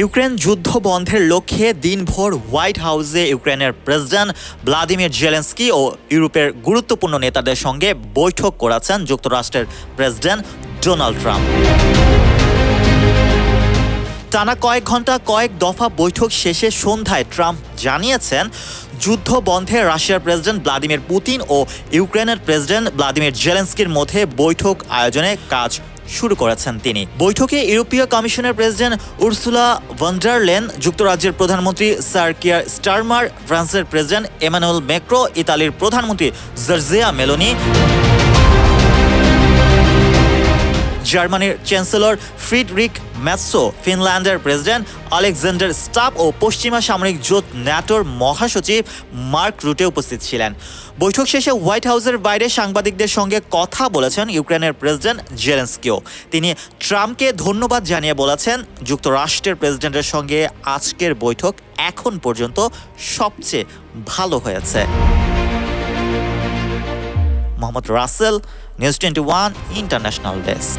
Ukraine যুদ্ধ বন্ধের লক্ষ্যে দিনভর হোয়াইট হাউসে ইউক্রেনের প্রেসিডেন্ট ভ্লাদিমির জেলেন্সকি ও ইউরোপের গুরুত্বপূর্ণ নেতাদের সঙ্গে বৈঠক করেছেন যুক্তরাষ্ট্রের প্রেসিডেন্ট ডোনাল্ড ট্রাম্প। টানা কয়েক ঘণ্টা কয়েক দফা বৈঠক শেষে সন্ধ্যায় ট্রাম্প জানিয়েছেন, যুদ্ধ বন্ধে রাশিয়ার প্রেসিডেন্ট ভ্লাদিমির পুতিন ও ইউক্রেনের প্রেসিডেন্ট ভ্লাদিমির জেলেন্সকির মধ্যে বৈঠক আয়োজনে কাজ শুরু করেছেন তিনি। বৈঠকে ইউরোপীয় কমিশনের প্রেসিডেন্ট উর্সুলা ভন্ডারলেন যুক্তরাজ্যের প্রধানমন্ত্রী স্যার কিয়ার স্টারমার, ফ্রান্সের প্রেসিডেন্ট এমানুয়েল মেক্রো ইতালির প্রধানমন্ত্রী জর্জিয়া মেলোনি জার্মানির চ্যান্সেলর ফ্রিডরিক ম্যাৎসো, ফিনল্যান্ডের প্রেসিডেন্ট আলেকজান্ডার স্টাপ ও পশ্চিমা সামরিক জোট ন্যাটোর মহাসচিব মার্ক রুটে উপস্থিত ছিলেন। বৈঠক শেষে হোয়াইট হাউসের বাইরে সাংবাদিকদের সঙ্গে কথা বলেছেন ইউক্রেনের প্রেসিডেন্ট জেলেন্সকিও। তিনি ট্রাম্পকে ধন্যবাদ জানিয়ে বলেছেন, যুক্তরাষ্ট্রের প্রেসিডেন্টের সঙ্গে আজকের বৈঠক এখন পর্যন্ত সবচেয়ে ভালো হয়েছে। Mohammad Rasel news twenty one international desk.